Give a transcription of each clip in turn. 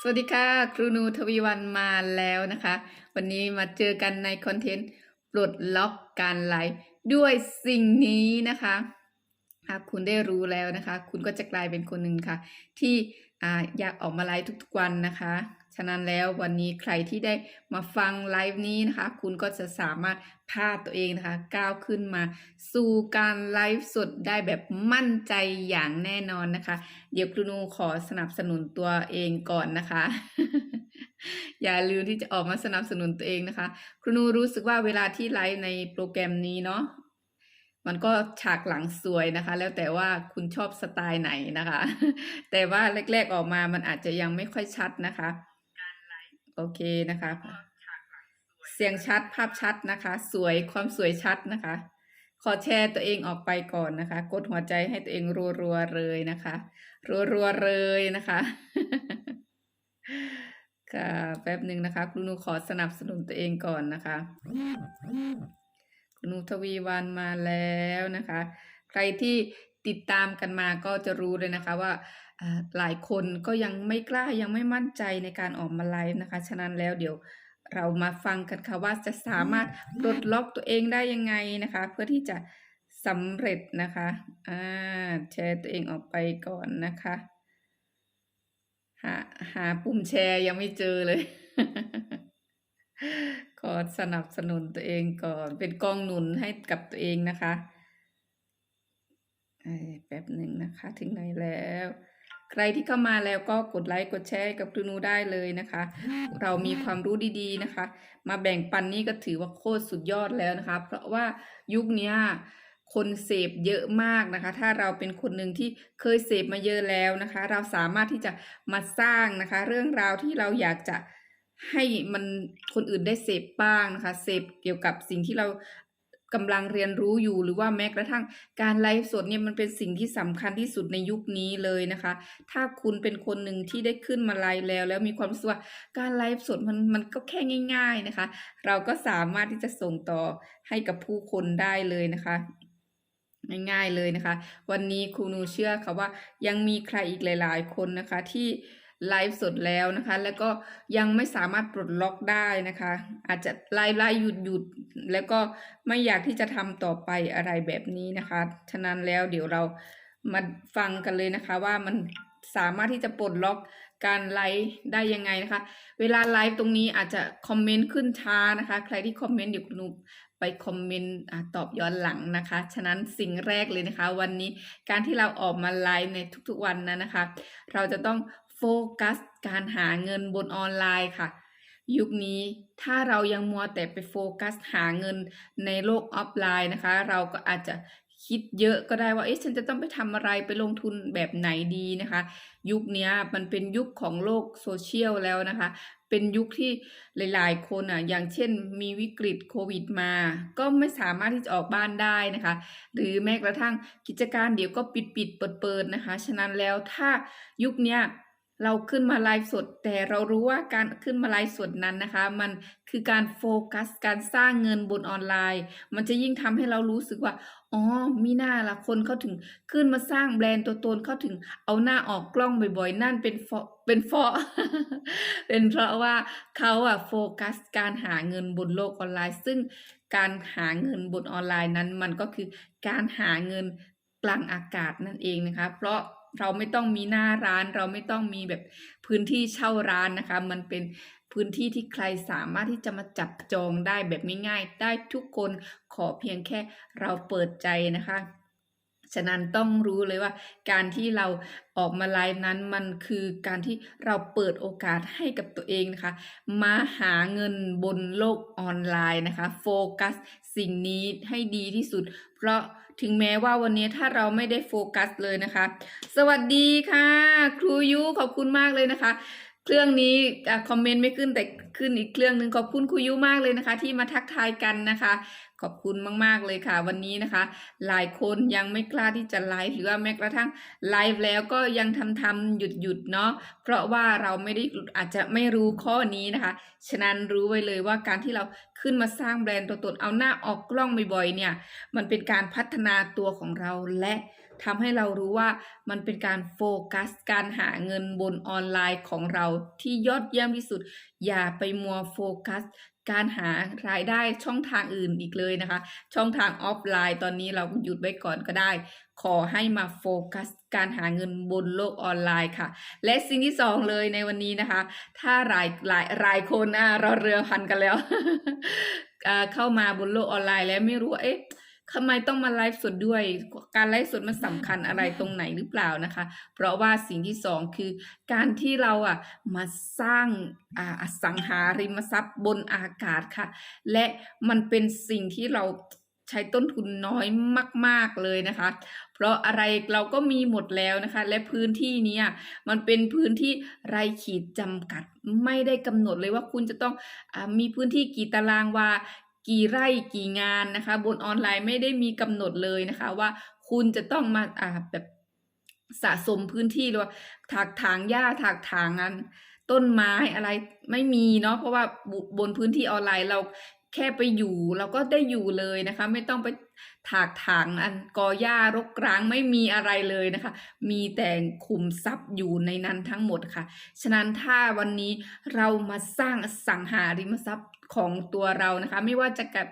สวัสดีค่ะครูนูทวีวันมาแล้วนะคะ วันนี้มาเจอกันในคอนเทนต์ปลดล็อกการไลฟ์ด้วยสิ่งนี้นะคะหากคุณได้รู้แล้วนะคะ คุณก็จะกลายเป็นคนหนึ่งค่ะ ที่ออยากออกมาไลฟ์ทุกๆวันนะคะ ฉะนั้นแล้ววันนี้ใครที่ได้มาฟังไลฟ์นี้นะคะ คุณก็จะสามารถพาตัวเองนะคะ ก้าวขึ้นมา สู่การไลฟ์สดได้แบบมั่นใจอย่างแน่นอนนะคะ เดี๋ยวครูนูขอสนับสนุนตัวเองก่อนนะคะ อย่าลืมที่จะออกมาสนับสนุนตัวเองนะคะ ครูนูรู้สึกว่าเวลาที่ไลฟ์ในโปรแกรมนี้เนาะมันก็ฉากหลังสวยนะคะ แล้วแต่ว่าคุณชอบสไตล์ไหนนะคะ แต่ว่าแรก ๆออกมามันอาจจะยังไม่ค่อยชัดนะคะ โอเคนะคะ เสียงชัดภาพชัดนะคะ สวยความสวยชัดนะคะ ขอแชร์ตัวเองออกไปก่อนนะคะ กดหัวใจให้ตัวเองรัวๆเลยนะคะ รัวๆเลยนะคะค่ะแป๊บหนึ่งนะคะครูนูขอสนับสนุนตัวเองก่อนนะคะคุณนุทวีวันมาแล้วนะคะ ใครที่ติดตามกันมาก็จะรู้เลยนะคะว่า อ่าหลายคนก็ยังไม่กล้ายังไม่มั่นใจในการออกมาไลฟ์นะคะ ฉะนั้นแล้วเดี๋ยวเรามาฟังกันค่ะว่าจะสามารถปลดล็อกตัวเองได้ยังไงนะคะ เพื่อที่จะสำเร็จนะคะอ่าแชร์ตัวเองออกไปก่อนนะคะหาหาปุ่มแชร์ยังไม่เจอเลย ขอสนับสนุนตัวเองก่อน เป็นกองหนุนให้กับตัวเองนะคะเอ้ยแป๊บหนึ่งนะคะ ถึงไหนแล้ว ใครที่เข้ามาแล้วก็กดไลค์กดแชร์ให้กับครูนูได้เลยนะคะ เรามีความรู้ดีๆนะคะ มาแบ่งปันนี่ก็ถือว่าโคตรสุดยอดแล้วนะคะ เพราะว่ายุคเนี้ยคนเสพเยอะมากนะคะ ถ้าเราเป็นคนหนึ่งที่เคยเสพมาเยอะแล้วนะคะ เราสามารถที่จะมาสร้างนะคะ เรื่องราวที่เราอยากจะให้มันคนอื่นได้เสพบ้างนะคะ เสพเกี่ยวกับสิ่งที่เรา กำลังเรียนรู้อยู่หรือว่าแม้กระทั่งการไลฟ์สดเนี่ยมันเป็นสิ่งที่สำคัญที่สุดในยุคนี้เลยนะคะ ถ้าคุณเป็นคนหนึ่งที่ได้ขึ้นมาไลฟ์แล้ว แล้วมีความรู้สึกว่าการไลฟ์สดมันมันก็แค่ง่าย ๆนะคะ เราก็สามารถที่จะส่งต่อให้กับผู้คนได้เลยนะคะง่ายๆเลยนะคะ วันนี้ครูนูเชื่อค่ะว่ายังมีใครอีกหลาย ๆ คนนะคะที่ ไลฟ์สดแล้วนะคะ แล้วก็ยังไม่สามารถปลดล็อกได้นะคะ อาจจะไลฟ์ไลฟ์หยุดหยุดแล้วก็ไม่อยากที่จะทำต่อไปอะไรแบบนี้นะคะ ฉะนั้นแล้วเดี๋ยวเรามาฟังกันเลยนะคะว่ามันสามารถที่จะปลดล็อกการไลฟ์ได้ยังไงนะคะ เวลาไลฟ์ตรงนี้อาจจะคอมเมนต์ขึ้นช้านะคะ ใครที่คอมเมนต์เดี๋ยวครูนูไปคอมเมนต์ตอบย้อนหลังนะคะ ฉะนั้นสิ่งแรกเลยนะคะ วันนี้การที่เราออกมาไลฟ์ในทุกๆวันนั้นนะคะ เราจะต้อง โฟกัสการหาเงินบนออนไลน์ค่ะ ยุคนี้ถ้าเรายังมัวแต่ไปโฟกัสหาเงินในโลกออฟไลน์นะคะ เราก็อาจจะคิดเยอะก็ได้ว่าเอ๊ะฉันจะต้องไปทำอะไรไปลงทุนแบบไหนดีนะคะ ยุคนี้มันเป็นยุคของโลกโซเชียลแล้วนะคะ เป็นยุคที่หลาย ๆ คนอะอย่างเช่นมีวิกฤตโควิดมา ก็ไม่สามารถที่จะออกบ้านได้นะคะ หรือแม้กระทั่งกิจการเดี๋ยวก็ปิดปิดเปิดเปิดนะคะ ฉะนั้นแล้วถ้ายุคนี้ เราขึ้นมาไลฟ์สด แต่เรารู้ว่าการขึ้นมาไลฟ์สดนั้นนะคะ มันคือการโฟกัสการสร้างเงินบนออนไลน์ มันจะยิ่งทำให้เรารู้สึกว่าอ๋อมีหน้าละคนเขาถึงขึ้นมาสร้างแบรนด์ตัวตนเขาถึงเอาหน้าออกกล้องบ่อยๆ นั่นเป็นเพราะเป็นเพราะเป็นเพราะว่าเขาอะโฟกัสการหาเงินบนโลกออนไลน์ ซึ่งการหาเงินบนออนไลน์นั้น มันก็คือการหาเงินกลางอากาศนั่นเองนะคะ เพราะ เราไม่ต้องมีหน้าร้าน เราไม่ต้องมีแบบพื้นที่เช่าร้านนะคะ มันเป็นพื้นที่ที่ใครสามารถที่จะมาจับจองได้แบบง่ายๆได้ทุกคนขอเพียงแค่เราเปิดใจนะคะ ฉะนั้นต้องรู้เลยว่า การที่เราออกมาไลฟ์นั้นมันคือการที่เราเปิดโอกาสให้กับตัวเองนะคะ มาหาเงินบนโลกออนไลน์นะคะ โฟกัสสิ่งนี้ให้ดีที่สุด เพราะถึงแม้ว่าวันนี้ถ้าเราไม่ได้โฟกัสเลยนะคะ สวัสดีค่ะ ครูยุขอบคุณมากเลยนะคะเครื่องนี้อะคอมเมนต์ไม่ขึ้นแต่ขึ้นอีกเครื่องหนึ่งขอบคุณครูยุมากเลยนะคะ ที่มาทักทายกันนะคะ ขอบคุณมากๆเลยค่ะ วันนี้นะคะ หลายคนยังไม่กล้าที่จะไลฟ์หรือว่าแม้กระทั่งไลฟ์แล้วก็ยังทำทำหยุดหยุดๆเนาะเพราะว่าเราไม่ได้อาจจะไม่รู้ข้อนี้นะคะ ฉะนั้นรู้ไว้เลยว่าการที่เราขึ้นมาสร้างแบรนด์ตัวตนเอาหน้าออกกล้องบ่อยๆเนี่ย มันเป็นการพัฒนาตัวของเราและทำให้เรารู้ว่ามันเป็นการโฟกัสการหาเงินบนออนไลน์ของเราที่ยอดเยี่ยมที่สุด อย่าไปมัวโฟกัส การหารายได้ช่องทางอื่นอีกเลยนะคะ ช่องทางออฟไลน์ตอนนี้เราหยุดไว้ก่อนก็ได้ ขอให้มาโฟกัสการหาเงินบนโลกออนไลน์ค่ะ และสิ่งที่สองเลยในวันนี้นะคะ ถ้าหลายหลายหลายคนอะเราเรือพันกันแล้ว เข้ามาบนโลกออนไลน์แล้วไม่รู้ว่าเอ๊ะ ทำไมต้องมาไลฟ์สดด้วย การไลฟ์สดมันสำคัญอะไรตรงไหนหรือเปล่านะคะ เพราะว่าสิ่งที่สองคือ การที่เราอะมาสร้างอาสังหาริมทรัพย์บนอากาศค่ะ และมันเป็นสิ่งที่เราใช้ต้นทุนน้อยมาก ๆ เลยนะคะ เพราะอะไรเราก็มีหมดแล้วนะคะ และพื้นที่เนี้ยมันเป็นพื้นที่ไรขีดจำกัด ไม่ได้กำหนดเลยว่าคุณจะต้องอมีพื้นที่กี่ตารางวา กี่ไร่กี่งานนะคะ บนออนไลน์ไม่ได้มีกำหนดเลยนะคะว่าคุณจะต้องมาอ่าแบบสะสมพื้นที่หรือว่าถากถางหญ้าถากถางอันต้นไม้อะไรไม่มีเนาะเพราะว่าบบนพื้นที่ออนไลน์เราแค่ไปอยู่เราก็ได้อยู่เลยนะคะ ไม่ต้องไปถากถางอันกอหญ้ารกร้างไม่มีอะไรเลยนะคะ มีแต่ขุมทรัพย์อยู่ในนั้นทั้งหมดค่ะ ฉะนั้นถ้าวันนี้เรามาสร้างสังหาริมทรัพย์ ของตัวเรานะคะ ไม่ว่าจะกับ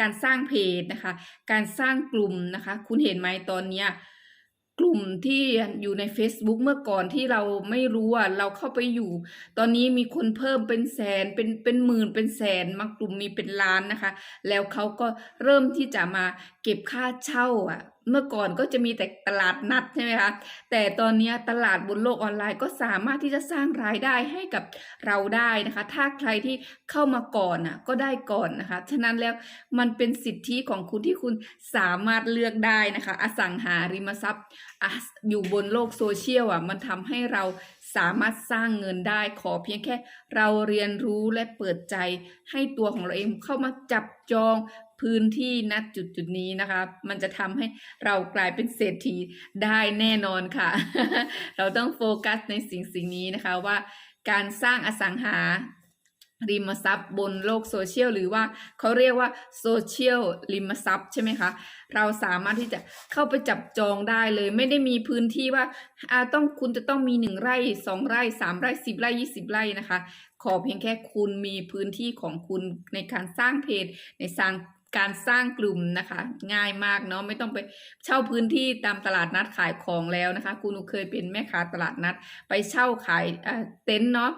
การสร้างเพจนะคะ การสร้างกลุ่มนะคะ คุณเห็นไหมตอนเนี้ยกลุ่มที่อยู่ใน Facebook เมื่อก่อนที่เราไม่รู้อะเราเข้าไปอยู่ ตอนนี้มีคนเพิ่มเป็นแสนเป็นเป็นหมื่นเป็นแสนมากลุ่มมีเป็นล้านนะคะ แล้วเขาก็เริ่มที่จะมาเก็บค่าเช่าอะ เมื่อก่อนก็จะมีแต่ตลาดนัดใช่ไหมคะ แต่ตอนนี้ตลาดบนโลกออนไลน์ก็สามารถที่จะสร้างรายได้ให้กับเราได้นะคะ ถ้าใครที่เข้ามาก่อนน่ะก็ได้ก่อนนะคะ ฉะนั้นแล้วมันเป็นสิทธิของคุณที่คุณสามารถเลือกได้นะคะ อสังหาริมทรัพย์อะอยู่บนโลกโซเชียลอะมันทำให้เราสามารถสร้างเงินได้ขอเพียงแค่เราเรียนรู้และเปิดใจให้ตัวของเราเองเข้ามาจับจอง พื้นที่ณจุดจุดนี้นะคะ มันจะทำให้เรากลายเป็นเศรษฐีได้แน่นอนค่ะ เราต้องโฟกัสในสิ่งสิ่งนี้นะคะว่าการสร้างอสังหาริมทรัพย์บนโลกโซเชียลหรือว่าเขาเรียกว่าโซเชียลริมทรัพย์ใช่ไหมคะเราสามารถที่จะเข้าไปจับจองได้เลย ไม่ได้มีพื้นที่ว่าอ่าต้องคุณจะต้องมีหนึ่งไร่สองไร่สามไร่สิบไร่ยี่สิบไร่นะคะ ขอเพียงแค่คุณมีพื้นที่ของคุณในการสร้างเพจในสร้าง การสร้างกลุ่มนะคะ ง่ายมากเนาะไม่ต้องไปเช่าพื้นที่ตามตลาดนัดขายของแล้วนะคะคุณเคยเป็นแม่ค้าตลาดนัด ไปเช่าขายเออเต็นท์เนาะ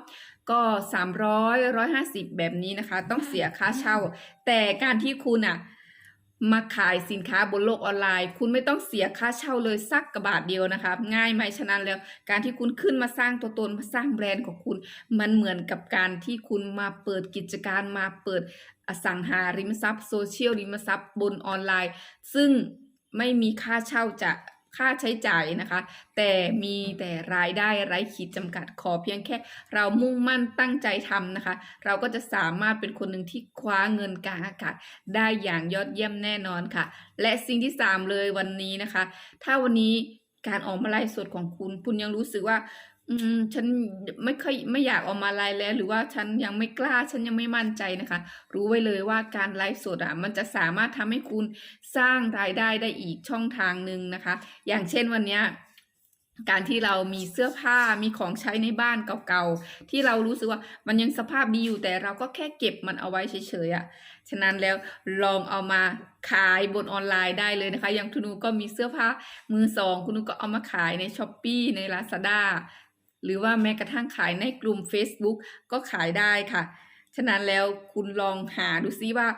ก็สามร้อยร้อยห้าสิบแบบนี้นะคะ ต้องเสียค่าเช่า แต่การที่คุณอะมาขายสินค้าบนโลกออนไลน์ คุณไม่ต้องเสียค่าเช่าเลยสักกระบาทเดียวนะคะง่ายไหมฉะนั้นแล้ว การที่คุณขึ้นมาสร้างตัวตนมาสร้างแบรนด์ของคุณ มันเหมือนกับการที่คุณมาเปิดกิจการมาเปิด อสังหาริมทรัพย์โซเชียลริมทรัพย์บนออนไลน์ ซึ่งไม่มีค่าเช่าจะค่าใช้จ่ายนะคะ แต่มีแต่รายได้ไร้ขีดจำกัดขอเพียงแค่เรามุ่งมั่นตั้งใจทำนะคะ เราก็จะสามารถเป็นคนหนึ่งที่คว้าเงินกลางอากาศได้อย่างยอดเยี่ยมแน่นอนค่ะ และสิ่งที่สามเลยวันนี้นะคะ ถ้าวันนี้การออกมาไลฟ์สดของคุณ คุณยังรู้สึกว่า อืม ฉันไม่ค่อย ไม่อยากออกมาไลฟ์แล้ว หรือว่าฉันยังไม่กล้า ฉันยังไม่มั่นใจนะคะ รู้ไว้เลยว่าการไลฟ์สดอะ มันจะสามารถทำให้คุณสร้างรายได้ได้อีกช่องทางหนึ่งนะคะ อย่างเช่นวันเนี้ยการที่เรามีเสื้อผ้ามีของใช้ในบ้านเก่าๆ ที่เรารู้สึกว่ามันยังสภาพดีอยู่แต่เราก็แค่เก็บมันเอาไว้เฉยๆอะ่ะ ฉะนั้นแล้วลองเอามาขายบนออนไลน์ได้เลยนะคะ อย่างคุณนูก็มีเสื้อผ้ามือสอง คุณนูก็เอามาขายในช้อปปีใน Lazada หรือว่าแม้กระทั่งขายในกลุ่ม Facebook ก็ขายได้ค่ะ ฉะนั้นแล้วคุณลองหาดูซิว่า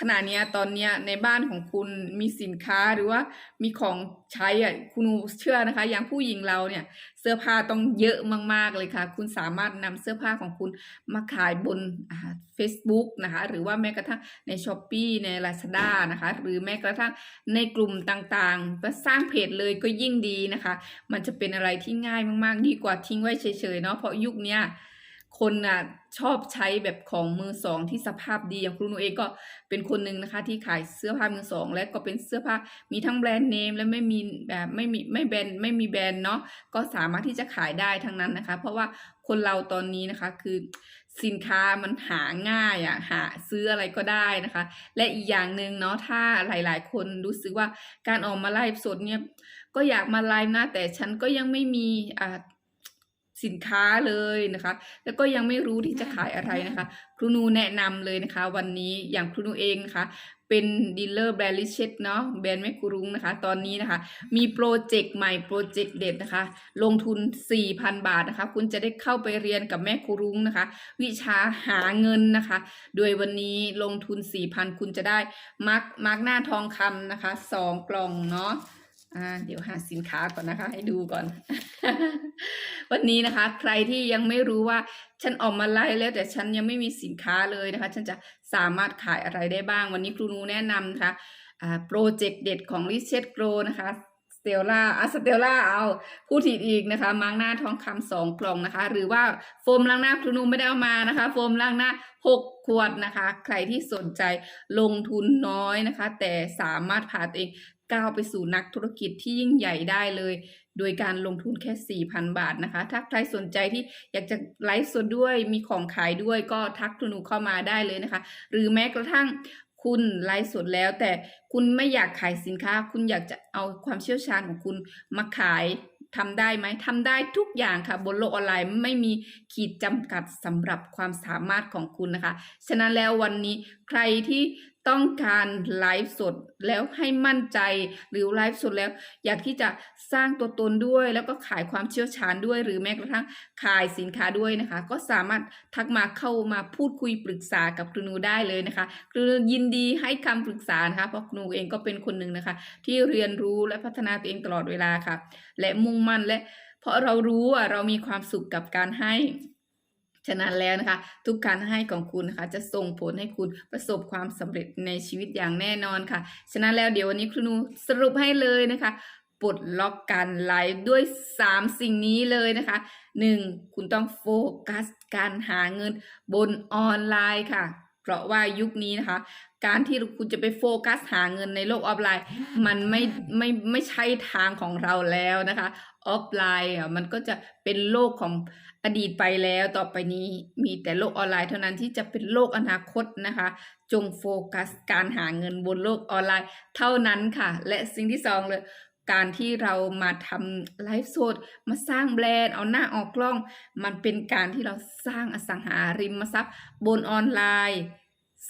ขณะเนี้ยตอนเนี้ยในบ้านของคุณมีสินค้าหรือว่ามีของใช้อะคุณเชื่อนะคะ อย่างผู้หญิงเราเนี่ย เสื้อผ้าต้องเยอะมากๆเลยค่ะ คุณสามารถนำเสื้อผ้าของคุณมาขายบนอ่า Facebook นะคะ หรือว่าแม้กระทั่งใน s h อ p e e ใน Lazada นะคะ หรือแม้กระทั่งในกลุ่มต่างๆก็สร้างเพจเลยก็ยิ่งดีนะคะ มันจะเป็นอะไรที่ง่ายมากๆ ดีกว่าทิ้งไว้เฉยๆเนาะเพราะยุคเนี้ย คนน่ะชอบใช้แบบของมือสองที่สภาพดีอย่างครูหนูเองก็เป็นคนหนึ่งนะคะ ที่ขายเสื้อผ้ามือสอง และก็เป็นเสื้อผ้ามีทั้งแบรนด์เนมและไม่มีแบบไม่มีไม่แบรนด์ไม่มีแบรนด์เนาะก็สามารถที่จะขายได้ทั้งนั้นนะคะ เพราะว่าคนเราตอนนี้นะคะคือสินค้ามันหาง่ายอะ่ะหาซื้ออะไรก็ได้นะคะ และอีกอย่างหนึ่งเนาะถ้าหลายๆ คนรู้สึกว่าการออกมาไลฟ์สดเนี่ยก็อยากมาไลฟ์นะแต่ฉันก็ยังไม่มีอ่า สินค้าเลยนะคะ แล้วก็ยังไม่รู้ที่จะขายอะไรนะคะ ครูนูแนะนำเลยนะคะ วันนี้อย่างครูนูเองนะคะเป็นดีลเลอร์แบรนด์ลิเชตเนาะแบรนด์แม่กุรุงนะคะ ตอนนี้นะคะ มีโปรเจกต์ใหม่โปรเจกต์เด็ดนะคะ ลงทุน 4,000 บาทนะคะ คุณจะได้เข้าไปเรียนกับแม่กุรุงนะคะ วิชาหาเงินนะคะ โดยวันนี้ลงทุน 4,000 คุณจะได้มาร์กมาร์กหน้าทองคำนะคะ 2 กล่องเนาะ อ่าเดี๋ยวหาสินค้าก่อนนะคะ ให้ดูก่อน วันนี้นะคะ ใครที่ยังไม่รู้ว่า ฉันออกมาไล่แล้วแต่ฉันยังไม่มีสินค้าเลยนะคะ ฉันจะสามารถขายอะไรได้บ้าง วันนี้ครูนูแนะนำนะคะอ่าโปรเจกต์เด็ดของ r i c h e t Grow นะคะ เตลล่าอะสเตลล่าเอาพูดผิดอีกนะคะมาร์กหน้าทองคำสองกล่องนะคะ หรือว่าโฟมล้างหน้าครูนูไม่ได้เอามานะคะ โฟมล้างหน้าหกขวดนะคะ ใครที่สนใจลงทุนน้อยนะคะ แต่สามารถพาตัวเองก้าวไปสู่นักธุรกิจที่ยิ่งใหญ่ได้เลย โดยการลงทุนแค่ 4,000 บาทนะคะ ถ้าใครสนใจที่อยากจะไลฟ์สดด้วยมีของขายด้วยก็ทักครูนูเข้ามาได้เลยนะคะ หรือแม้กระทั่ง คุณไลฟ์สดแล้ว แต่คุณไม่อยากขายสินค้า คุณอยากจะเอาความเชี่ยวชาญของคุณมาขายทำได้ไหมทำได้ทุกอย่างค่ะ บนโลกออนไลน์ไม่มีขีดจำกัดสำหรับความสามารถของคุณนะคะ ฉะนั้นแล้ววันนี้ใครที่ ต้องการไลฟ์สดแล้วให้มั่นใจหรือไลฟ์สดแล้ว อยากที่จะสร้างตัวตนด้วย แล้วก็ขายความเชี่ยวชาญด้วย หรือแม้กระทั่งขายสินค้าด้วยนะคะ ก็สามารถทักมาเข้ามาพูดคุยปรึกษากับครูนูได้เลยนะคะครูนูยินดีให้คำปรึกษานะคะเพราะครูนูเองก็เป็นคนหนึ่งนะคะ ที่เรียนรู้และพัฒนาตัวเองตลอดเวลาค่ะ และมุ่งมั่นและเพราะเรารู้ว่าเรามีความสุขกับการให้ ฉะนั้นแล้วนะคะ ทุกการให้ของคุณนะคะ จะส่งผลให้คุณประสบความสำเร็จในชีวิตอย่างแน่นอนค่ะ ฉะนั้นแล้วเดี๋ยววันนี้ครูนูสรุปให้เลยนะคะปลดล็อกการไลฟ์ด้วย 3 สิ่งนี้เลยนะคะ 1. คุณต้องโฟกัสการหาเงินบนออนไลน์ค่ะ เพราะว่ายุคนี้นะคะ การที่คุณจะไปโฟกัสหาเงินในโลกออฟไลน์ มันไม่ไม่ไม่ใช่ทางของเราแล้วนะคะ ออฟไลน์อะมันก็จะเป็นโลกของอดีตไปแล้วต่อไปนี้มีแต่โลกออนไลน์เท่านั้นที่จะเป็นโลกอนาคตนะคะ จงโฟกัสการหาเงินบนโลกออนไลน์ เท่านั้นค่ะ และสิ่งที่สองเลยการที่เรามาทำไลฟ์สดมาสร้างแบรนด์เอาหน้าออกกล้อง มันเป็นการที่เราสร้างอสังหาริมทรัพย์บนออนไลน์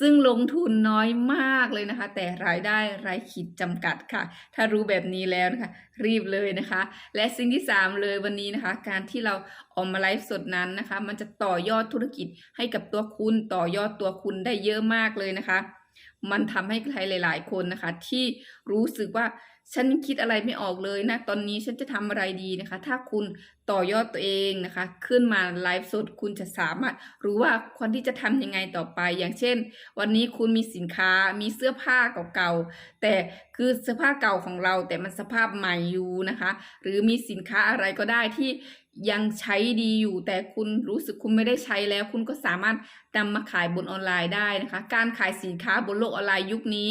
ซึ่งลงทุนน้อยมากเลยนะคะ แต่รายได้รายขีดจำกัดค่ะ ถ้ารู้แบบนี้แล้วนะคะรีบเลยนะคะ และสิ่งที่ 3 เลยวันนี้นะคะ การที่เราออกมาไลฟ์สดนั้นนะคะ มันจะต่อยอดธุรกิจให้กับตัวคุณต่อยอดตัวคุณได้เยอะมากเลยนะคะ มันทำให้ใครหลาย ๆ คนนะคะ ที่รู้สึกว่า ฉันคิดอะไรไม่ออกเลยนะ ตอนนี้ฉันจะทำอะไรดีนะคะ ถ้าคุณต่อยอดตัวเองนะคะ ขึ้นมาไลฟ์สดคุณจะสามารถรู้ว่าควรที่จะทำยังไงต่อไป อย่างเช่น วันนี้คุณมีสินค้ามีเสื้อผ้าเก่าๆ แต่คือเสื้อผ้าเก่าของเรา แต่มันสภาพใหม่อยู่นะคะ หรือมีสินค้าอะไรก็ได้ที่ยังใช้ดีอยู่ แต่คุณรู้สึกคุณไม่ได้ใช้แล้ว คุณก็สามารถนำมาขายบนออนไลน์ได้นะคะ การขายสินค้าบนโลกออนไลน์ยุคนี้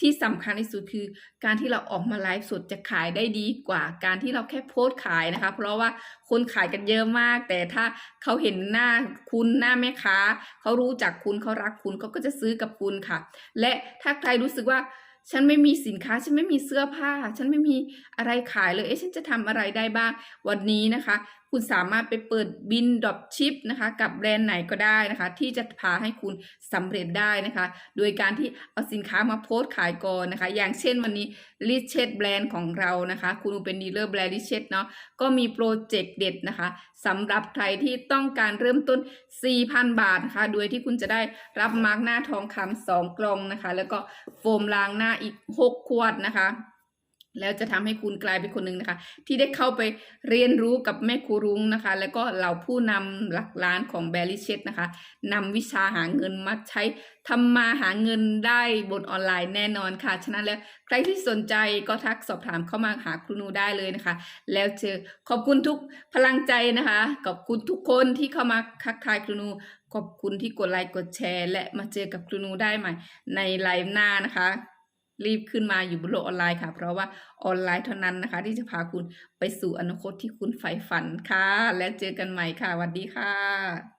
ที่สำคัญที่สุดคือการที่เราออกมาไลฟ์สดจะขายได้ดีกว่า การที่เราแค่โพสต์ขายนะคะ เพราะว่าคนขายกันเยอะมาก แต่ถ้าเขาเห็นหน้าคุณหน้าแม่ค้าเขารู้จักคุณเขารักคุณเขาก็จะซื้อกับคุณค่ะ และถ้าใครรู้สึกว่าฉันไม่มีสินค้า ฉันไม่มีเสื้อผ้า ฉันไม่มีอะไรขายเลย เอ๊ะ ฉันจะทำอะไรได้บ้าง วันนี้นะคะ คุณสามารถไปเปิดบินดรอปชิปนะคะกับแบรนด์ไหนก็ได้นะคะ ที่จะพาให้คุณสำเร็จได้นะคะ โดยการที่เอาสินค้ามาโพสต์ขายก่อนนะคะ อย่างเช่นวันนี้ลิเชตแบรนด์ของเรานะคะ คุณเป็นดีลเลอร์แบรนด์ลิเชตเนาะก็มีโปรเจกต์เด็ดนะคะสำหรับใครที่ต้องการเริ่มต้น 4,000 บาทนะคะ โดยที่คุณจะได้รับมาร์กหน้าทองคำสองกล่องนะคะ แล้วก็โฟมล้างหน้าอีก 6 ขวดนะคะ แล้วจะทำให้คุณกลายเป็นคนหนึ่งนะคะ ที่ได้เข้าไปเรียนรู้กับแม่ครูรุ้งนะคะ แล้วก็เหล่าผู้นำหลักล้านของแบริเชตนะคะนำวิชาหาเงินมาใช้ทำมาหาเงินได้บนออนไลน์แน่นอนค่ะ ฉะนั้นแล้วใครที่สนใจก็ทักสอบถามเข้ามาหาครูนูได้เลยนะคะ แล้วเจอขอบคุณทุกพลังใจนะคะขอบคุณทุกคนที่เข้ามาทักทายครูนูขอบคุณที่กดไลค์กดแชร์ และมาเจอกับครูนูได้ใหม่ในไลฟ์หน้านะคะ รีบขึ้นมาอยู่บนโลกออนไลน์ค่ะ เพราะว่าออนไลน์เท่านั้นนะคะ ที่จะพาคุณไปสู่อนาคตที่คุณใฝ่ฝันค่ะ และเจอกันใหม่ค่ะสวัสดีค่ะ